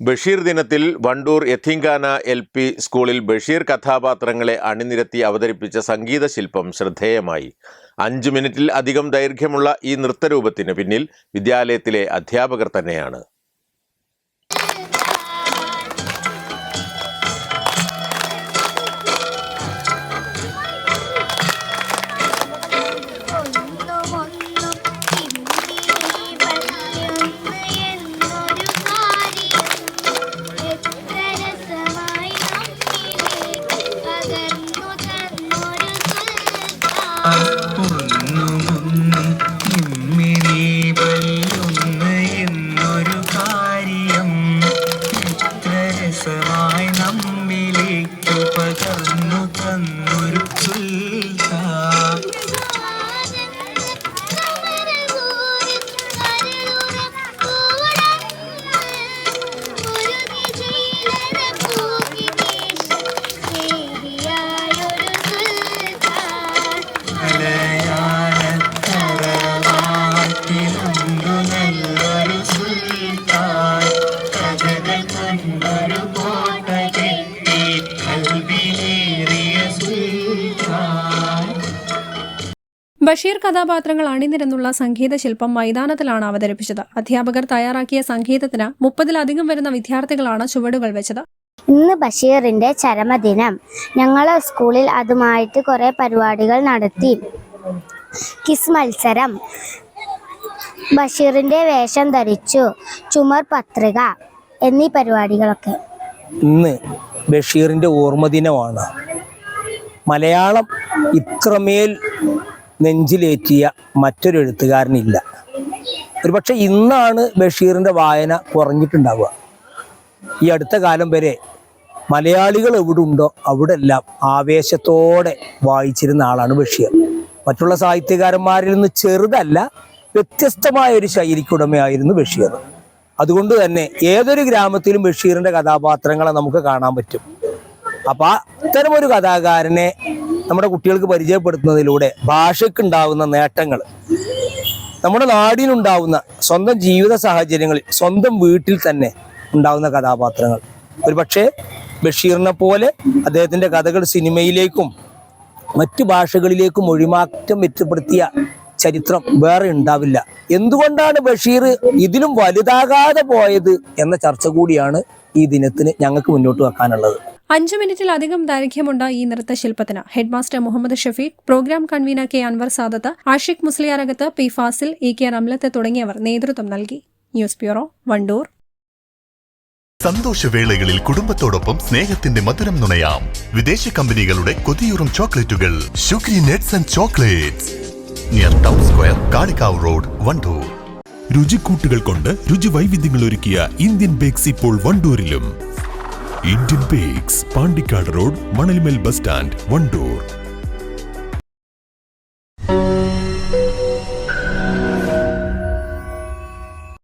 ബഷീർ ദിനത്തിൽ Wandoor യത്തീങ്കാന L P സ്കൂളിൽ ബഷീർ കഥാപാത്രങ്ങളെ അണിനിരത്തി അവതരിപ്പിച്ച സംഗീത ശില്പം ശ്രദ്ധേയമായി. അഞ്ച് മിനിറ്റിൽ അധികം ദൈർഘ്യമുള്ള ഈ നൃത്തരൂപത്തിന് പിന്നിൽ വിദ്യാലയത്തിലെ അധ്യാപകർ തന്നെയാണ്. രസമായി നമ്മിലേക്ക് പകർന്നു തന്നൊരു സുൽത്താൻ. ബഷീർ കഥാപാത്രങ്ങൾ അണിനിരന്നുള്ള സംഗീത ശില്പം മൈതാനത്തിലാണ് അവതരിപ്പിച്ചത്. അധ്യാപകർ തയ്യാറാക്കിയ സംഗീതത്തിന് മുപ്പതിലധികം വരുന്ന വിദ്യാർത്ഥികളാണ് ചുവടുകൾ വെച്ചത്. ഇന്ന് ബഷീറിന്റെ ചരമദിനം. ഞങ്ങൾ സ്കൂളിൽ അതുമായിട്ട് കുറെ പരിപാടികൾ നടത്തി. കിസ് മത്സരം. ബഷീറിന്റെ വേഷം ധരിച്ചു. ചുമർ പത്രിക. എന്നീ പരിപാടികളൊക്കെ. ഇന്ന് ബഷീറിന്റെ ഓർമ്മദിനമാണ്. മലയാളം ഇത്രമേൽ നെഞ്ചിലേറ്റിയ മറ്റൊരു എഴുത്തുകാരനില്ല. ഒരുപക്ഷെ ഇന്നാണ് ബഷീറിന്റെ വായന കുറഞ്ഞിട്ടുണ്ടാവുക. ഈ അടുത്ത കാലം വരെ മലയാളികൾ എവിടെ ഉണ്ടോ അവിടെ എല്ലാം ആവേശത്തോടെ വായിച്ചിരുന്ന ആളാണ് ബഷീർ. മറ്റുള്ള സാഹിത്യകാരന്മാരിൽ നിന്ന് ചെറുതല്ല വ്യത്യസ്തമായ ഒരു ശൈലിക്കുടമയായിരുന്നു ബഷീർ. അതുകൊണ്ട് തന്നെ ഏതൊരു ഗ്രാമത്തിലും ബഷീറിന്റെ കഥാപാത്രങ്ങളെ നമുക്ക് കാണാൻ പറ്റും. അപ്പൊ അത്തരം ഒരു കഥാകാരനെ നമ്മുടെ കുട്ടികൾക്ക് പരിചയപ്പെടുത്തുന്നതിലൂടെ ഭാഷയ്ക്കുണ്ടാവുന്ന നേട്ടങ്ങൾ നമ്മുടെ നാടിനുണ്ടാവുന്ന സ്വന്തം ജീവിത സാഹചര്യങ്ങളിൽ സ്വന്തം വീട്ടിൽ തന്നെ ഉണ്ടാവുന്ന കഥാപാത്രങ്ങൾ. ഒരു പക്ഷേ ബഷീറിനെ പോലെ അദ്ദേഹത്തിന്റെ കഥകൾ സിനിമയിലേക്കും മറ്റു ഭാഷകളിലേക്കും ഒഴിമാറ്റം മെച്ചപ്പെടുത്തിയ ചരിത്രം വേറെ ഉണ്ടാവില്ല. എന്തുകൊണ്ടാണ് ബഷീർ ഇതിലും വലുതാകാതെ പോയത് എന്ന ചർച്ച കൂടിയാണ് ഈ ദിനത്തിന് ഞങ്ങൾക്ക് മുന്നോട്ട് വെക്കാനുള്ളത്. അഞ്ചു മിനിറ്റിലധികം ദൈർഘ്യമുണ്ട് ഈ നൃത്തശില്പത്തിന് headmaster Muhammad Shafeeq programme convener K Anwar Sadath Ashiq Musliyarakath P Fasil E K Ramlath തുടങ്ങിയവർ നേതൃത്വം നൽകി. News bureau Wandoor. സന്തോഷവേളകളിൽ കുടുംബത്തോടൊപ്പം സ്നേഹത്തിന്റെ മധുരം നുണയാം. വിദേശ കമ്പനികളുടെ കൊതിയൂറും ചോക്ലേറ്റുകൾ. Nuts and chocolates. Near town square Kalikavu road Wandoor രുചിക്കൂട്ടുകൾ കൊണ്ട് രുചി വൈവിധ്യങ്ങൾ ഒരുക്കിയ ഇന്ത്യൻ ബേക്സ് ഇപ്പോൾ വണ്ടൂരിലും. Indian bakes Pandikkad road Manalimel bus stand Wandoor.